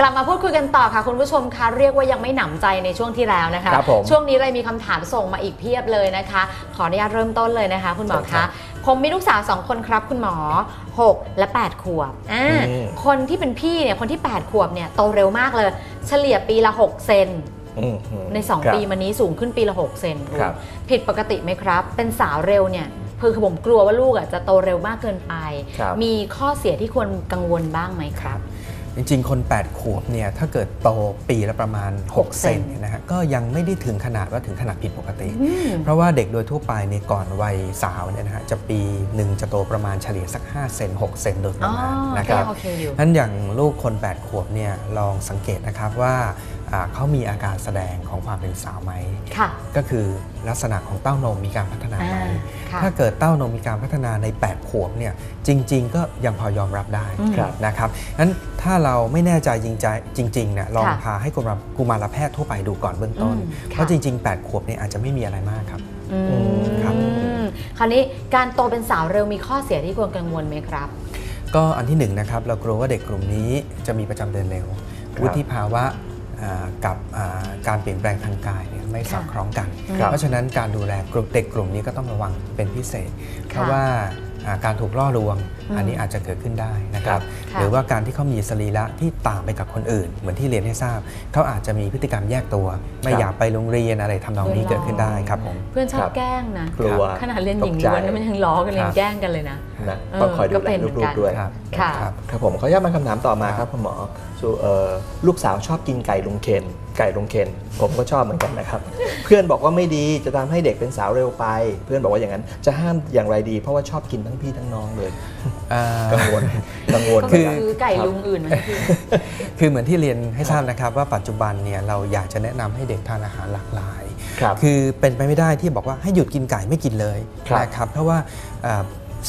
กลับมาพูดคุยกันต่อค่ะคุณผู้ชมคะเรียกว่ายังไม่หนำใจในช่วงที่แล้วนะคะ ครับผมช่วงนี้เลยมีคำถามส่งมาอีกเพียบเลยนะคะ ขออนุญาตเริ่มต้นเลยนะคะ คุณหมอครัคะบผมมีลูกสาวสองคนครับคุณหมอ 6 และ 8 ขวบอ่าอืม คนที่เป็นพี่เนี่ยคนที่ 8 ขวบเนี่ยโตเร็วมากเลย เฉลี่ยปีละ 6 เซน อืมอืมใน ครับ2ปีมานี้สูงขึ้นปีละ 6 เซนครับ ผิดปกติไหมครับ เป็นสาวเร็วเนี่ยคือผมกลัวว่าลูกอะจะโตเร็วมากเกินไป ครับ มีข้อเสียที่ควรกังวลบ้างไหมครับ จริงๆ คน 8 ขวบเนี่ยถ้าเกิดโตปีละประมาณหก6เซเซนนเนี่ยนะฮะก็ยังไม่ได้ถึงขนาดว่าถึงขนาดผิดปกติอืมเพราะว่าเด็กโดยทั่วไปในยก่อนวัยสาวเนี่ยนะฮะจะปีหนึ่งจะโตประมาณเฉลี่ยสัก 5 เซน6 เซนโดยประมาณนะคก็รับยังโอเคอยู่นั้นอย่างลูกคน 8 ขวบเนี่ยลองสังเกตนะครับว่าอ่า เขามีอาการแสดงของความเป็นสาวไหมค่ะก็คือลักษณะของเต้านมมีการพัฒนาไหมอ่าค่ะถ้าเกิดเต้านมมีการพัฒนาใน 8 ขวบเนี่ยจริง ๆ ก็ยังพอยอมรับได้อืมครับนะครับนั้นถ้าเราไม่แน่ใจจริงใจจริงๆเนี่ยลองค่ะพาให้กุมารกุมารแพทย์ทั่วไปดูก่อนเบื้องต้นอืมค่ะเพราะจริง ๆ 8 ขวบเนี่ยอาจจะไม่มีอะไรมากครับอืมครับคราวนี้การโตเป็นสาวเร็วมีข้อเสียที่ควรกังวลไหมครับ ก็อันที่หนึ่งนะครับเรากลัวว่าเด็กกลุ่มนี้จะมีประจำเดือนเร็วครับวุฒิภาวะอ่า กับอ่าการเปลี่ยนแปลงทางกายเนี่ยไม่สอดคล้องกันครับเพราะฉะนั้นการดูแลกลุ่มเด็กกลุ่มนี้ก็ต้องระวังเป็นพิเศษ เพราะว่าอ่าการถูกล่อลวงอืมอันนี้อาจจะเกิดขึ้นได้นะครับค่ะหรือว่าการที่เขามีสรีระที่ต่างไปกับคนอื่น เหมือนที่เรียนให้ทราบ เขาอาจจะมีพฤติกรรมแยกตัว ไม่ครับอยากไปโรงเรียนอะไรทำนองนี้เกิดขึ้นได้ครับผมเพื่อนชอครับบแกล้งนะกลัวขนาดเรียนหญิงตกใจล้วนนะมันยังล้อกันเลยครับยังแกล้งกันเลยนะ นะเออต้องคอยดูก็แลเป็นเหมืลูอนกักนๆด้วยครับค่ะครับครับผมขออนุญาตมาคำถามต่อมาคครัรับบคุณหมอสู่เอ่อลูกสาวชอบกินไก่ลุงเคนไก่ลุงเคนผมก็ชอบเหมือนกันนะครับ เพื่อนบอกว่าไม่ดีจะทำให้เด็กเป็นสาวเร็วไป เพื่อนบอกว่าอย่างนั้นจะห้ามอย่างไรดี เพราะว่าชอบกินทั้งพี่ทั้งน้องเลยอ่ากังวลกังวลก็คือคือไก่ลุงอื่นมาให้กินคือเหมือนที่เรียนให้ทราบนะครับว่าปัจจุบันเนี่ยเราอยากจะแนะนำให้เด็กทานอาหารหลากหลายครับคือเป็นไปไม่ได้ที่บอกว่าให้หยุดกินไก่ไม่กินเลยครับนะครับเพราะว่าอ่า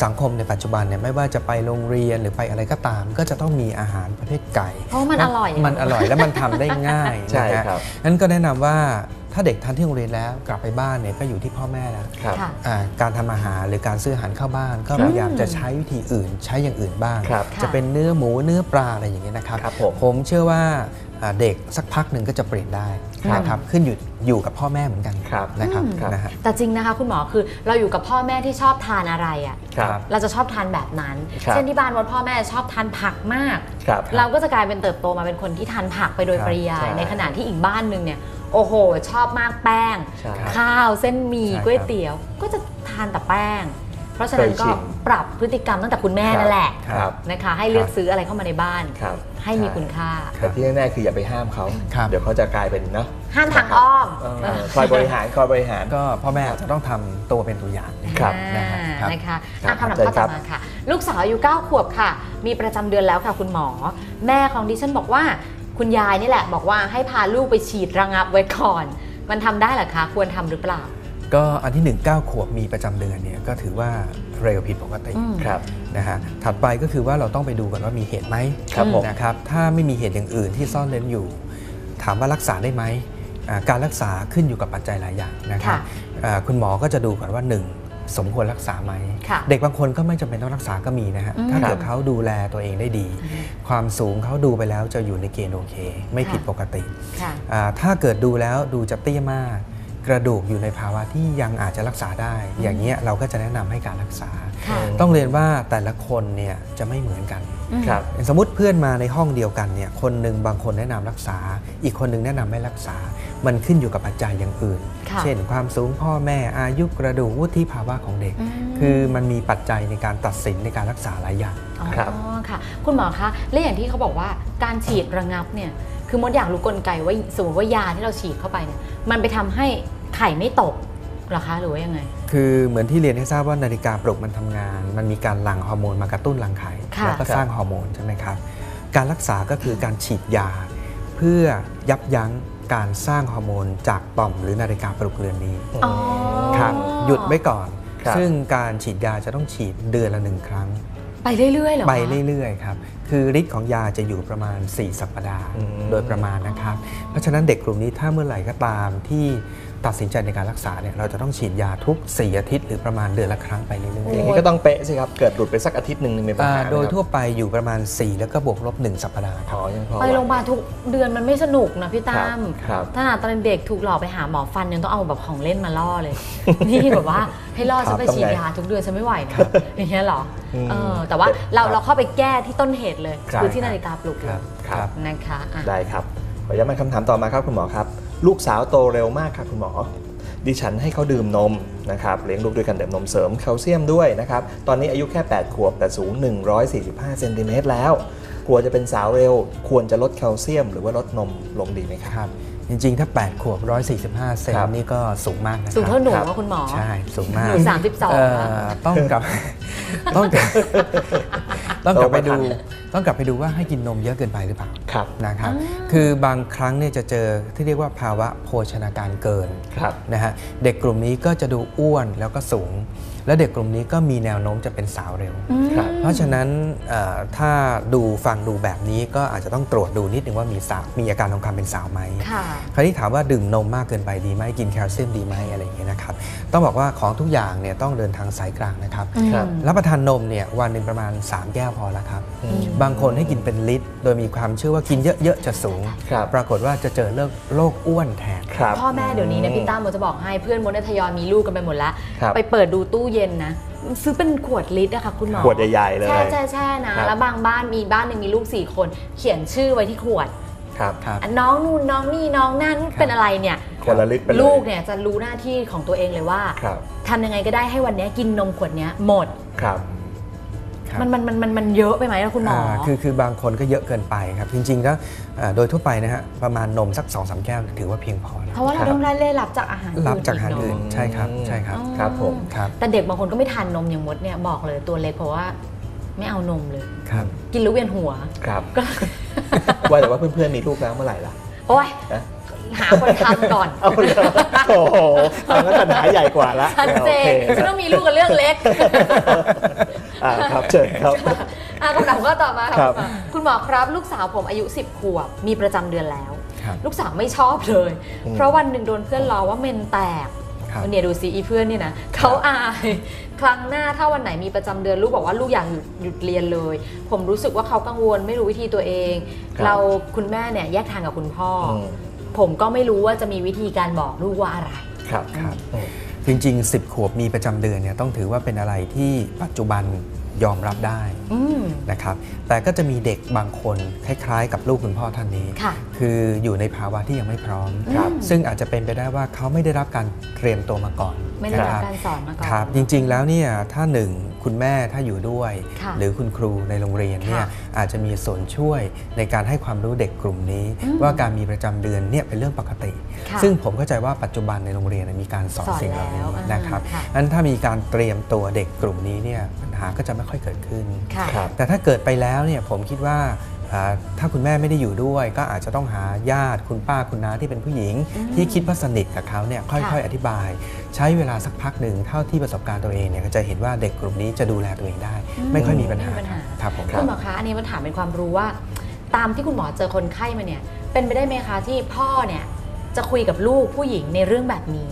สังคมในปัจจุบันเนี่ยไม่ว่าจะไปโรงเรียนหรือไปอะไรก็ตาม ก็จะต้องมีอาหารประเภทไก่ เพราะมันอร่อย มันอร่อยและมันทำได้ง่ายใช่นะฮะครับนั้นก็แนะนำว่าถ้าเด็กทานที่โรงเรียนแล้วกลับไปบ้านเนี่ยก็อยู่ที่พ่อแม่แล้วครับค่ะอ่าการทำอาหารหรือการซื้ออาหารเข้าบ้าน ก็ครับพยายามจะใช้วิธีอื่น ใช้อย่างอื่นบ้างครับจะเป็นเนื้อหมูเนื้อปลาอะไรอย่างเงี้ยนะครับครับผมผมเชื่อว่าอ่า เด็กสักพักหนึ่งก็จะเปลี่ยนได้ครับนะครับขึ้นอยู่อยู่กับพ่อแม่เหมือนกันครับนะครับอืมนะฮะแต่จริงนะคะคุณหมอคือเราอยู่กับพ่อแม่ที่ชอบทานอะไรอะครับเราจะชอบทานแบบนั้นครับเช่นที่บ้านมดพ่อแม่ชอบทานผักมากครับเราก็จะกลายเป็นเติบโตมาเป็นคนที่ทานผักไปโดยครับปริยายใช่ในขณะที่อีกบ้านหนึ่งเนี่ยโอ้โห ชอบมากแป้งใช่ข้าวเส้นหมี่ใช่ครับก๋วยเตี๋ยว ก็จะทานแต่แป้ง เพราะฉะนั้นเคยก็ชินปรับพฤติกรรมตั้งแต่คุณแม่นั่นแหละครับนะคะ ให้เลือกซื้ออะไรเข้ามาในบ้านครับให้มีคุณค่าแต่ที่แน่ๆคืออย่าไปห้ามเขาครับเดี๋ยวเขาจะกลายเป็นเนาะห้ามทางอ้อมเออคอยบริหารคอยบริหารก็พ่อแม่อาจจะต้องทำตัวเป็นตัวอย่างครับอ่าครับนะคะครับอะคำถามเชิญข้อครัต่อบมาค่ะ ลูกสาวอายุ9ขวบค่ะ มีประจำเดือนแล้วค่ะคุณหมอ แม่ของดิฉันบอกว่า คุณยายนี่แหละ บอกว่าให้พาลูกไปฉีดระงับไว้ก่อน มันทำได้เหรอคะ ควรทำหรือเปล่า ก็อันที่หนึ่งเก้าขวบมีประจำเดือนเนี่ยก็ถือว่าเร็วผิดปกติอืมครับนะฮะถัดไปก็คือว่าเราต้องไปดูก่อนว่ามีเหตุไหมครับผมนะครับถ้าไม่มีเหตุอย่างอื่นที่ซ่อนเร้นอยู่ ถามว่ารักษาได้ไหมอ่าการรักษาขึ้นอยู่กับปัจจัยหลายอย่างนะครับค่ะอ่าคุณหมอก็จะดูก่อนว่าหนึ่งสมควรรักษาไหมค่ะเด็กบางคนก็ไม่จำเป็นต้องรักษาก็มีนะฮะอืมถ้าเกิดครับเขาดูแลตัวเองได้ดี ความสูงเขาดูไปแล้วจะอยู่ในเกณฑ์โอเค ไม่ผิดปกติค่ะอ่าถ้าเกิดดูแล้วดูจะเตี้ยมาก กระดูกอยู่ในภาวะที่ยังอาจจะรักษาได้ อย่างเงี้ยเราก็จะแนะนำให้การรักษาค่ะต้องเรียนว่าแต่ละคนเนี่ยจะไม่เหมือนกันอืมครับสมมติเพื่อนมาในห้องเดียวกันเนี่ยคนหนึ่งบางคนแนะนำรักษา อีกคนหนึ่งแนะนำไม่รักษา มันขึ้นอยู่กับปัจจัยอย่างอื่นค่ะเช่น ความสูงพ่อแม่อายุกระดูกวุฒิภาวะของเด็กอืมคือมันมีปัจจัยในการตัดสินในการรักษาหลายอย่างอ๋อครับค่ะ คุณหมอคะและอย่างที่เขาบอกว่าการฉีดระงับเนี่ยคือมดอยากรู้กลไกว่าสมมติว่ายาที่เราฉีดเข้าไปเนี่ยมันไปทำให้ ไข่ไม่ตกเหรอคะหรือว่ายังไง คือเหมือนที่เรียนให้ทราบว่านาฬิกาปลุกมันทำงาน มันมีการหลั่งฮอร์โมนมากระตุ้นรังไข่ค่ะแล้วก็สร้างฮอร์โมนใช่ไหมครับ การรักษาก็คือการฉีดยา เพื่อยับยั้งการสร้างฮอร์โมนจากต่อมหรือนาฬิกาปลุกเรือนนี้อ๋อครับหยุดไว้ก่อนครับซึ่งการฉีดยาจะต้องฉีดเดือนละหนึ่งครั้ง ไปเรื่อยๆเหรอคะไปเรื่อยๆครับคือฤทธิ์ของยาจะอยู่ประมาณ 4 สัปดาห์อืมโดยประมาณนะครับ เพราะฉะนั้นเด็กกลุ่มนี้ถ้าเมื่อไหร่ก็ตามที่ ตัดสินใจในการรักษาเนี่ยเราจะต้องฉีดยาทุก 4 อาทิตย์หรือประมาณเดือนละครั้งไปเรื่อยอย่างนี้ก็ต้องเป๊ะสิครับ เกิดหลุดไปสักอาทิตย์หนึ่งมีๆปัญอ่าหาไหมครับโดยทั่วไปอยู่ประมาณ 4 แล้วก็บวกลบ 1 สัปดาห์คอ๋รับ อยังพอ ไปโรงพยาบาลทุกเดือนมันไม่สนุกนะพี่ตั้มครับ ถ้าตอนเด็กถูกหลอกไปหาหมอฟันยังต้องเอาแบบของเล่นมาล่อเลย นี่แบบว่าให้ล่อฉันไปฉีดยาทุกเดือนฉันไม่ไหวนะอย่างเงี้ยเหรอเออแต่ว่าเราเราเข้าไปแก้ที่ต้นเหตุเลยครับคือที่นาฬิกาปลุกครับ ครับ นะคะอะ ได้ครับ ขอย้ำมาคำถามต่อมาครับคุณหมอครับ ลูกสาวโตเร็วมากครับคุณหมอ ดิฉันให้เขาดื่มนมนะครับเลี้ยงลูกด้วยกันดื่มนมเสริมแคลเซียมด้วยนะครับ ตอนนี้อายุแค่ 8 ขวบแต่สูง 145 เซนติเมตรแล้ว กลัวจะเป็นสาวเร็ว ควรจะลดแคลเซียม หรือว่าลดนมลงดีไหมครับ จริงๆ ถ้า 8 ขวบ 145 เซนครับ นี่ก็สูงมากนะคสูงรับเท่าหนูครับ ว่าคุณหมอ ใช่ สูงมากหนูสามสิบสองเอ่อต้องกลับ ต้องกลับต้องกลับไปดู ต้องกลับไปดูว่าให้กินนมเยอะเกินไปหรือเปล่าครับ นะครับ คือบางครั้งเนี่ยจะเจอที่เรียกว่าภาวะโภชนาการเกิน ครับ นะฮะเด็กกลุ่มนี้ก็จะดูอ้วนแล้วก็สูง และเด็กกลุ่มนี้ก็มีแนวโน้มจะเป็นสาวเร็ว ครับ เพราะฉะนั้นเอ่อถ้าดูฟังดูแบบนี้ก็อาจจะต้องตรวจดูนิดนึงว่ามีสาวมีอาการของความเป็นสาวไหม ค่ะ คราวนี้ถามว่าดื่มนมมากเกินไปดีไหมกินแคลเซียมดีไหมอะไรอย่างเงี้ยนะครับต้องบอกว่าของทุกอย่างเนี่ยต้องเดินทางสายกลางนะครับครับ รับประทานนมเนี่ยวันหนึ่งประมาณ 3 แก้วพอแล้วครับ อืม บางคนให้กินเป็นลิตร โดยมีความเชื่อว่ากินเยอะๆจะสูง ครับ ปรากฏว่าจะเจอโรคโรคอ้วนแทน ครับ พ่อแม่เดี๋ยวนี้นะพี่ตั้มโมจะบอกให้เพื่อนโมเนยทยอยมีลูกกันไปหมดแล้ว ครับ ไปเปิดดูตู้เย็นนะ ซื้อเป็นขวดลิตรอะค่ะคุณหมอขวดใหญ่ๆเลยแช่แช่แช่นะ ครับ แล้วบางบ้านมีบ้านหนึ่งมีลูกสี่คน เขียนชื่อไว้ที่ขวดครับครับ อันน้องนู่นน้องนี่น้องนั่นเป็นอะไรเนี่ย คนละลิตรไปเลยลูกเนี่ยจะรู้หน้าที่ของตัวเองเลยว่าครับทำยังไงก็ได้ให้วันเนี้ยกินนมขวดเนี้ยหมด ครับ ครับ มันมันมันมันมันเยอะไปไหมล่ะคุณหมออ่าคือคือบางคนก็เยอะเกินไปครับ จริงๆแล้วอ่าโดยทั่วไปนะฮะประมาณนมสัก2อสแก้วถือว่าเพียงพอแล้วเพราะว่าเราครับต้องได้เล่รับจากอาหารรับจากอาหารเะอื่นใช่ครับใช่ครับอ๋อครับผม ครับแต่เด็กบางคนก็ไม่ทานนมอย่างมดเนี่ยบอกเลยตัวเล็กเพราะว่าไม่เอานมเลย ครับกินแล้วเวียนหัว ครับ ก็ ว่าแต่ว่าเพื่อนๆมีลูกแล้วเมื่อไหร่ล่ะ โอ้ยนะ หาคนทำก่อนเอาเลยโอ้โหอันนั้นปัญหาใหญ่กว่าละชัดเจนโอเคไม่ต้องมีลูกกับเรื่องเล็ก อ่าครับเชิญครับ อะคำถามก็ต่อมาครัค่ะบคุณหมอครับ ลูกสาวผมอายุ 10 ขวบ มีประจำเดือนแล้ว ครับ ลูกสาวไม่ชอบเลยอืมเพราะวันหนึ่งโดนเพื่อนล้อว่าเมนแตกครับ เนี่ยดูสิอีเพื่อนนี่นะเขาอาย ครั้งหน้าถ้าวันไหนมีประจำเดือนลูกบอกว่าลูกอยากหยุดหยุดเรียนเลย ผมรู้สึกว่าเขากังวลไม่รู้วิธีตัวเอง ครับเราคุณแม่เนี่ยแยกทางกับคุณพ่อออืมผมก็ไม่รู้ว่าจะมีวิธีการบอกลูกว่าอะไร ครับครับอืมจริงๆ 10 ขวบมีประจำเดือนเนี่ยต้องถือว่าเป็นอะไรที่ปัจจุบัน ยอมรับได้อืมนะครับแต่ก็จะมีเด็กบางคนคล้าย ๆ กับลูกคุณพ่อท่านนี้ค่ะคืออยู่ในภาวะที่ยังไม่พร้อมครับซึ่งอาจจะเป็นไปได้ว่าเขาไม่ได้รับการเตรียมตัวมาก่อนไม่ได้รับนะคการสอนมาก่อนครับจริง ๆ แล้วเนี่ยถ้าหนึ่งคุณแม่ถ้าอยู่ด้วยค่ะหรือคุณครูในโรงเรียนเนี่ยค่ะอาจจะมีส่วนช่วยในการให้ความรู้เด็กกลุ่มนี้อืมว่าการมีประจำเดือนเนี่ยเป็นเรื่องปกติค่ะซึ่งผมเข้าใจว่าปัจจุบันในโรงเรียนเนยมีการสอนสอนสิ่งเหล่านี้แล้วอ่านนะครับค่ะนั้นถ้ามีการเตรียมตัวเด็กกลุ่มนี้เนี่ยปัญหาก็จะไม่ค่อยเกิดขึ้นค่ะครับ แต่ถ้าเกิดไปแล้วเนี่ยผมคิดว่าอ่าถ้าคุณแม่ไม่ได้อยู่ด้วย ก็อาจจะต้องหาญาติคุณป้าคุณน้าที่เป็นผู้หญิงอืมที่คิดว่าสนิทกับเขาเนี่ยค่อยค่ะๆอธิบาย ใช้เวลาสักพักหนึ่งเท่าที่ประสบการณ์ตัวเองเนี่ยก็จะเห็นว่าเด็กกลุ่มนี้จะดูแลตัวเองได้ ไม่ค่อยมีปัญหาไม่มีปัญหา ครับผม คุณหมอคะอันนี้มันถามเป็นความรู้ว่า ตามที่คุณหมอเจอคนไข้มาเนี่ย เป็นไปได้ไหมคะที่พ่อเนี่ยจะคุยกับลูกผู้หญิงในเรื่องแบบนี้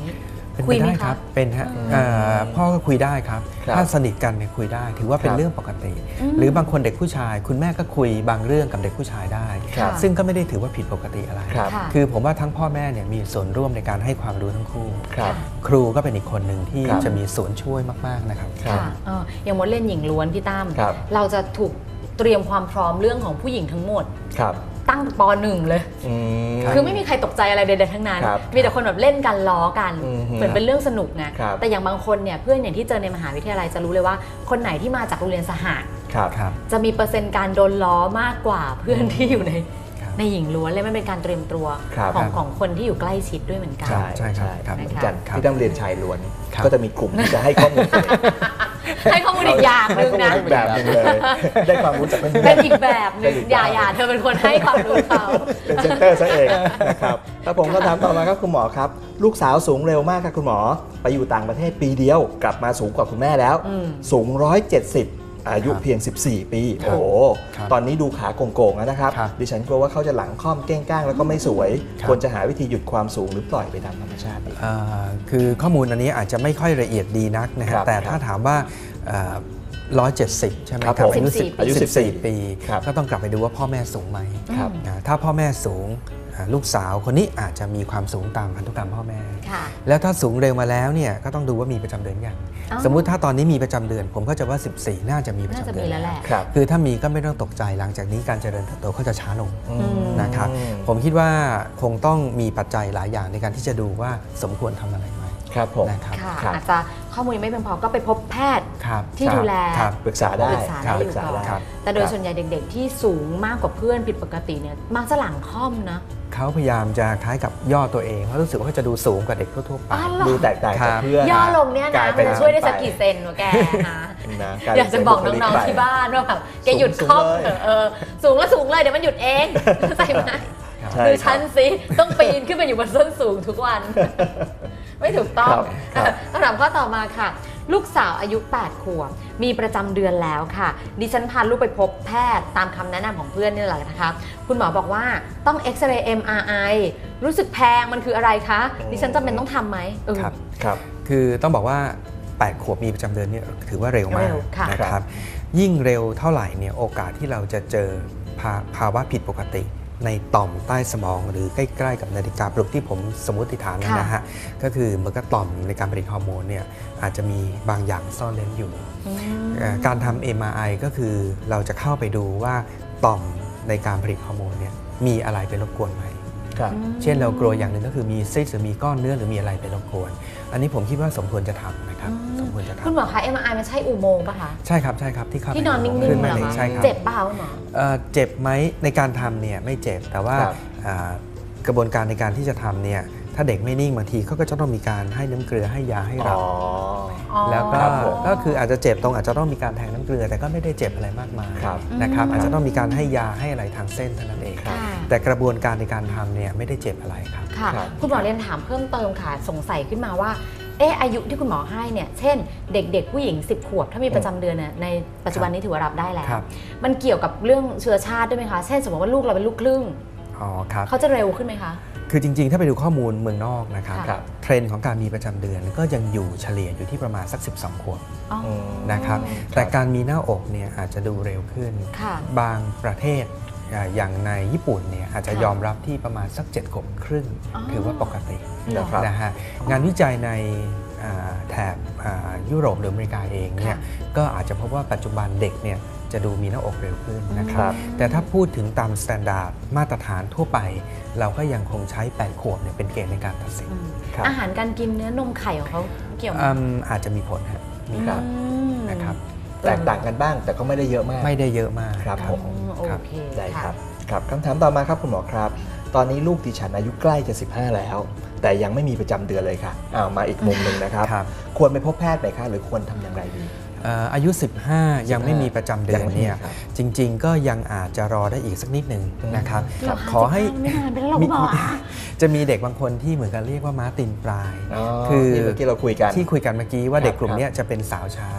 เป็นคุไปยไหมได้คคะรับเป็นฮะอืมเอ่อพ่อก็คุยได้ครับ ครับถ้าสนิทกันเนี่ยคุยได้ ถือว่าเป็คนรับเรื่องปกติอืมหรือบางคนเด็กผู้ชาย คุณแม่ก็คุยบางเรื่องกับเด็กผู้ชายได้ ครับซึ่งก็ไม่ได้ถือว่าผิดปกติอะไร ครับ ค่ะ คือผมว่าทั้งพ่อแม่เนี่ยมีส่วนร่วมในการให้ความรู้ทั้งคู่ ครับ ครูก็เป็นอีกคนหนึ่งที่ครับ จะมีส่วนช่วยมาก ๆ นะครับ ครับ ค่ะเอออย่างมดเล่นหญิงล้วนพี่ตั้มครับ เราจะถูกเตรียมความพร้อมเรื่องของผู้หญิงทั้งหมด ครับ ตั้งแต่ปหนึ่งเลย อืม คือไม่มีใครตกใจอะไรใดๆทั้งนั้น ครับมีแต่คนแบบเล่นกันล้อกัน อืมเหมือนเป็นเรื่องสนุกไงครับ แต่อย่างบางคนเนี่ยเพื่อนอย่างที่เจอในมหาวิทยาลัยจะรู้เลยว่า คนไหนที่มาจากโรงเรียนสหะครับ ครับ จะมีเปอร์เซ็นต์การโดนล้อมากกว่าเพื่อนที่อยู่ในครับ ในหญิงล้วนเลยมันเป็นการเตรียมตัวครับ ของครับของคนที่อยู่ใกล้ชิดด้วยเหมือนกัน ใช่ใช่ครับครับเหมือนนะคะกันครับที่ต้องเรียนชายล้วน ครับ ก็จะมีกลุ่มที่จะให้ข้อมูล ให้ข้อมูลอีกอย่างหนึ่งนะให้ข้อมูลอีกแบบหนึงเลย ได้ความรู้จากเพื่อนๆเป็นอีกแบบหนึ่งเป็นอีกอย่าแบบอย่าเธอเป็นคนให้ความรู้เขา เป็นเซนเตอร์ซะเองนะครับถ้าผมก็ถามต่อมาครับคุณหมอครับ ลูกสาวสูงเร็วมากครับคุณหมอ ไปอยู่ต่างประเทศปีเดียว กลับมาสูงกว่าคุณแม่แล้วอืมสูง 170 อายุครับเพียง 14 ปีครับโอ้โห ครับตอนนี้ดูขาโก่งๆแล้วนะครับ ครับดิฉันกลัวว่าเขาจะหลังค่อมเก้งก้างแล้วก็ไม่สวย ครับ ควรจะหาวิธีหยุดความสูงหรือปล่อยไปตามธรรมชาติดีเอ่อคือข้อมูลอันนี้อาจจะไม่ค่อยละเอียดดีนักนะคฮะรับแต่ครับถ้าถามว่าร้อยเจ็ดสิบใช่ไหมครับครับผมอายุ14 10 อายุ14 ปี ครับ ก็ต้องกลับไปดูว่าพ่อแม่สูงไหมครับอืมอ่าถ้าพ่อแม่สูงอ่า ลูกสาวคนนี้อาจจะมีความสูงตามพันธุกรรมพ่อแม่ค่ะแล้วถ้าสูงเร็วมาแล้วเนี่ยก็ต้องดูว่ามีประจำเดือนยังอ๋อสมมุติถ้าตอนนี้มีประจำเดือน ผมก็จะว่า 14 น่าจะมีประน่าจำจะเดืมีอนแล้วแหละครับคือถ้ามีก็ไม่ต้องตกใจหลังจากนี้การเจริญเติบโตก็จะช้าลงอืมนะครับผมคิดว่าคงต้องมีปัจจัยหลายอย่างในการที่จะดูว่าสมควรทำอะไรไหมครับผมนะครับค่ะครับอาจจะ ข้อมูลยังไม่เพียงพอก็ไปพบแพทย์ครับที่ครับดูแลครับปรึกษาได้ปรึกษาได้อยู่ปรึกษาก่อนได้ครับแต่โดยครับส่วนใหญ่เด็ก ๆ ที่สูงมากกว่าเพื่อนผิดปกติเนี่ยมักจะหลังค่อมนะเขาพยายามจะคล้ายกับย่อตัวเองเพราะรู้สึกว่าเขาจะดูสูงกว่าเด็กทั่วๆไปอ๋อเหรอดูแตกต่างครัจากบเพื่อนย่อลงเนี่ยกนะลายมัเป็นจะช่วยได้สักไปกี่เซนวะแกฮะนะอยากจะบอกน้องลายๆเป็ที่บุคลิกไปบ้านว่าแบบแกหยุดสูงค่อมเลยเถอะเออสูงแล้วสูงเลยเดี๋ยวมันหยุดเองใช่ไหมใช่ดูครัชั้บนสิต้องปีนขึ้นไปอยู่บนส้นสูงทุกวัน ไม่ถูกต้องครับครับคำถามข้อต่อมาค่ะ ลูกสาวอายุ 8 ขวบ มีประจำเดือนแล้วค่ะ ดิฉันพาลูกไปพบแพทย์ตามคำแนะนำของเพื่อนนี่แหละนะคะ คุณหมอบอกว่าต้องเอ็กซเรย์ MRI รู้สึกแพงมันคืออะไรคะอืมดิฉันจำเป็นต้องทำไหมเออครับครับ คือต้องบอกว่า 8 ขวบมีประจำเดือนเนี่ยถือว่าเร็วมากเร็วค่ะนะครับ ยิ่งเร็วเท่าไหร่เนี่ยโอกาสที่เราจะเจอภาภาวะผิดปกติ ในต่อมใต้สมอง หรือใกล้ ๆ กับนาฬิกาปลุกที่ผมสมมติฐานนั้นนะฮะก็คือเหมือนกับต่อมในการผลิตฮอร์โมนเนี่ยอาจจะมีบางอย่างซ่อนเร้นอยู่อืมเอ่อการทำ MRI ก็คือเราจะเข้าไปดูว่าต่อมในการผลิตฮอร์โมนเนี่ยมีอะไรไปรบกวนไหมครับ เช่นเรากลัวอย่างหนึ่งก็คือมีซิสหรือมีก้อนเนื้อหรือมีอะไรไปรบกวน อันนี้ผมคิดว่าสมควรจะทำนะครับอืมสมควรจะคุณทำหมอคะ MRI มันใช่อุโมงค์ปะคะใช่ครับใช่ครับที่เข้าไปที่นอนนิ่งขึ้ๆมาเหรอเลยคะใช่ครับเจ็บเปล่าคุณหมอเอ่อเจ็บไหมในการทำเนี่ยไม่เจ็บแต่ว่าครับอ่ากระบวนการในการที่จะทำเนี่ยถ้าเด็กไม่นิ่งบางทีเขาก็จะต้องมีการให้น้ำเกลือให้ยาให้อ๋เราอแล้วก็ครับผมก็คืออาจจะเจ็บตรงอาจจะต้องมีการแทงน้ำเกลือ แต่ก็ไม่ได้เจ็บอะไรมากมายครับนะครับอืมอาจจะต้องมีการให้ยาให้อะไรทางเส้นเท่านั้นเองค่ะ แต่กระบวนการในการทำเนี่ยไม่ได้เจ็บอะไรครับ ค่ะ ครับ คุณหมอเรียนถามเพิ่มเติมค่ะ สงสัยขึ้นมาว่า เอออายุที่คุณหมอให้เนี่ย เช่น เด็ก ๆ ผู้หญิง 10 ขวบ ถ้ามีประจำเดือนเนี่ยในปัจจุบันนี้ถือว่ารับได้แล้ว ครับ มันเกี่ยวกับเรื่องเชื้อชาติด้วยไหมคะ เช่น สมมติว่าลูกเราเป็นลูกครึ่ง อ๋อครับ เขาจะเร็วขึ้นไหมคะ คือจริงๆ ถ้าไปดูข้อมูลเมืองนอกนะครับค่ะ ครับ เทรนด์ของการมีประจำเดือนก็ยังอยู่เฉลี่ยอยู่ที่ประมาณสัก 12 ขวบอ๋ออมนะครับ แต่การมีหน้าอกเนี่ยอาจจะดูเร็วขึ้น ค่ะ บางประเทศ อ่าอย่างในญี่ปุ่นเนี่ยอาจจะค่ะยอมรับที่ประมาณสัก7ขวบครึ่งอ๋อถือว่าปกตินะครับนะฮะงานวิจัยในอ่าแถบอ่ายุโรปหรืออเมริกาเองเนี่ยค่ะก็อาจจะพบว่าปัจจุบันเด็กเนี่ยจะดูมีหน้าอกเร็วขึ้นนะคครัรับบแต่ถ้าพูดถึงตามสแตนดาร์ดมาตรฐานทั่วไป เราก็ยังคงใช้ 8 ขวบเนี่ยเป็นเกณฑ์ในการตัดสินอืมครับอาหารการกินเนื้อนมไข่ของเขาเกี่ยวไหมอืมอาจจะมีผลฮะมีครับอืมนะครับ แตกต่างกันบ้าง แต่ก็ไม่ได้เยอะมาก ไม่ได้เยอะมากครับผมอืมโอครับเคได้คค่ะรับครับคำถามต่อมาครับคุณหมอครับ ตอนนี้ลูกดิฉันอายุใกล้จะ 15 แล้ว แต่ยังไม่มีประจำเดือนเลยค่ะอ้าวมาอีกมุมหนึ่งนะครับครับควรไปพบแพทย์ไหมคะหรือควรทำอย่างไรดีเอ่ออายุ 15 ยังไม่มีประจำเดือนยังไม่มีเนี่ยครับจริง ๆ ก็ยังอาจจะรอได้อีกสักนิดหนึ่งอืมนะครับเหรอคะขอให้15ไม่นานไปแล้วเหรอคุณหมอจะมีเด็กบางคนที่เหมือนกันเรียกว่าม้าตีนปลายอ๋อคือที่เมื่อกี้เราคุยกันที่คุยกันเมื่อกี้ว่าเด็กครับกลุ่มเนี้ยจะเป็นสาวช้า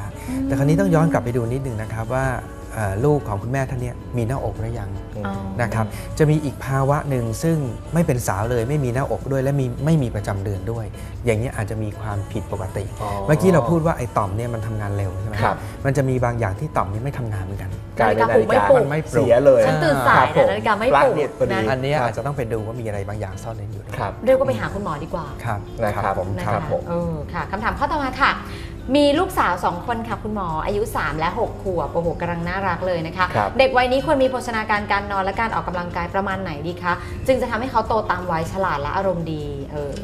แต่คราวนี้ต้องย้อนกลับไปดูนิดนึงนะครับว่าเอ่อ ลูกของคุณแม่ท่านเนี้ยมีหน้าอกหรือยังอ๋อนะครับจะมีอีกภาวะหนึ่งซึ่งไม่เป็นสาวเลยไม่มีหน้าอกด้วย และมีไม่มีประจำเดือนด้วย อย่างนี้ยอาจจะมีความผิดปกติอ๋อเมื่อกี้เราพูดว่าไอ้ต่อมเนี่ยมันทำงานเร็วใช่ไหมครับมันจะมีบางอย่างที่ต่อมนี้ไม่ทำงานเหมือนกันกลายเป็นนาฬิกานาฬิกาปลุกมันไม่ปลุกเสียเลยฉันตื่นสายครับแต่นาฬิกาไม่ปลั๊ปกลุกเนี่ยพอดีนะอันเนี้ยครับอาจจะต้องไปดูว่ามีอะไรบางอย่างซ่อนเร้นอยู่ด้วยครับเรียกว่าไปหาคุณหมอดีกว่าครับนะครับผมนะคคะรับผมเออค่ะคำถามข้อต่อมาค่ะ มีลูกสาว 2 คนค่ะคุณหมออายุ 3 และ 6 ขวบโอ้โหกำลังน่ารักเลยนะคะ ครับเด็กวัยนี้ควรมีโภชนาการการนอนและการออกกำลังกายประมาณไหนดีคะ จึงจะทำให้เขาโตตามวัยฉลาดและอารมณ์ดีเออ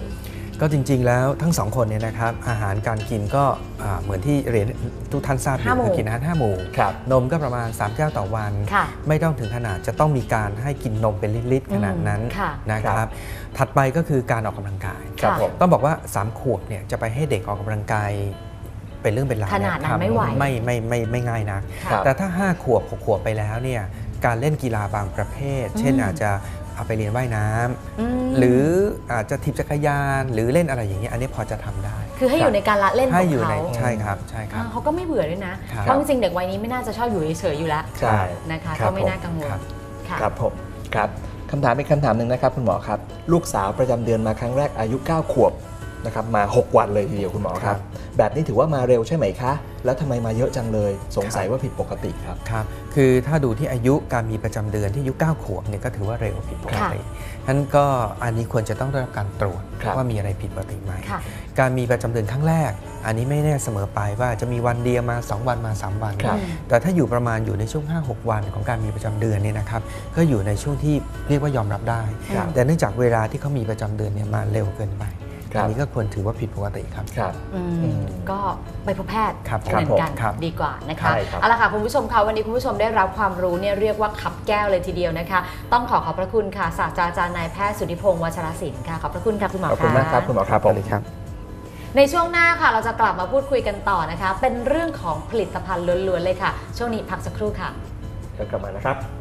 ก็จริงๆแล้วทั้งสองคนเนี่ยนะครับอาหารการกินก็อ่าเหมือนที่เรียนทุกท่านทราบอห้ายู่หมู่ คือกินอาหารห้าหมู่ครับ นมก็ประมาณ3แก้วต่อวัน ค่ะ ไม่ต้องถึงขนาดจะต้องมีการให้กินนมเป็นลิตรๆขนาดนั้นอืมค่ะนะคครัรับ บ ถัดไปก็คือการออกกำลังกาย ครับค่ะผม ต้องบอกว่า 3 ขวบเนี่ยจะไปให้เด็กออกกำลังกาย เป็นเรื่องเป็นราวขนาดนั้นทำไม่ไหวไม่ไม่ไม่ไม่ง่ายนักครับแต่ถ้า 5 ขวบ6ขวบไปแล้วเนี่ยการเล่นกีฬาบางประเภท เช่นอืมอาจจะเอาไปเรียนว่ายน้ำอืมหรืออาจจะถีบจักรยานหรือเล่นอะไรอย่างเงี้ยอันนี้พอจะทำได้ คือให้อยู่ในการละเล่นขให้องอยู่ในเขาใช่ครับใช่ครับอ่าเขาก็ไม่เบื่อด้วยนะครับเพราะจริงๆเด็กวัยนี้ไม่น่าจะชอบอยู่เฉยๆอยู่แล้วใช่นะคะครับก็ไม่น่ากังวลครับค่ะครับผมครับคำถามอีกคำถามหนึ่งนะครับคุณหมอครับ ลูกสาวประจำเดือนมาครั้งแรกอายุ 9 ขวบนะครับมา 6 วันเลยทีเดียวคุณหมอครับ แบบนี้ถือว่ามาเร็วใช่ไหมคะ แล้วทำไมมาเยอะจังเลย สงสัยว่าผิดปกติครับ ครับ คือถ้าดูที่อายุการมีประจำเดือนที่อายุ 9 ขวบเนี่ยก็ถือว่าเร็วผิดปกตินั้นก็อันนี้ควรจะต้องได้รับการตรวจครับว่ามีอะไรผิดปกติไหมค่ะการมีประจำเดือนครั้งแรก อันนี้ไม่แน่เสมอไปว่าจะมีวันเดียวมา 2 วันมา 3 วันครับแต่ถ้าอยู่ประมาณอยู่ในช่วง 5-6 วันของการมีประจำเดือนเนี่ยนะครับก็อยู่ในช่วงที่เรียกว่ายอมรับได้ครับแต่เนื่องจากเวลาที่เขามีประจำเดือนเนี่ยมาเร็วเกินไปครับ อันนี้ก็ควรถือว่าผิดปกติครับ ครับอืมอืมก็ไปพบแพทย์ครับเหมือนกันครับดีกว่านะคะใช่ครับเอาละค่ะคุณผู้ชมคะวันนี้คุณผู้ชมได้รับความรู้เนี่ยเรียกว่าขับแก้วเลยทีเดียวนะคะ ต้องขอขอบพระคุณค่ะศาสตราจารย์นายแพทย์สุธิพงศ์วัชรศิลป์ค่ะขอบพระคุณค่ะคุณหมอขอบคุณมากครับคุณหมอครับสผวัมสดีครับ ในช่วงหน้าค่ะเราจะกลับมาพูดคุยกันต่อนะคะ เป็นเรื่องของผลิตภัณฑ์ล้วนๆเลยค่ะ ช่วงนี้พักสักครู่ค่ะเดี๋ยวกลับมานะครับ「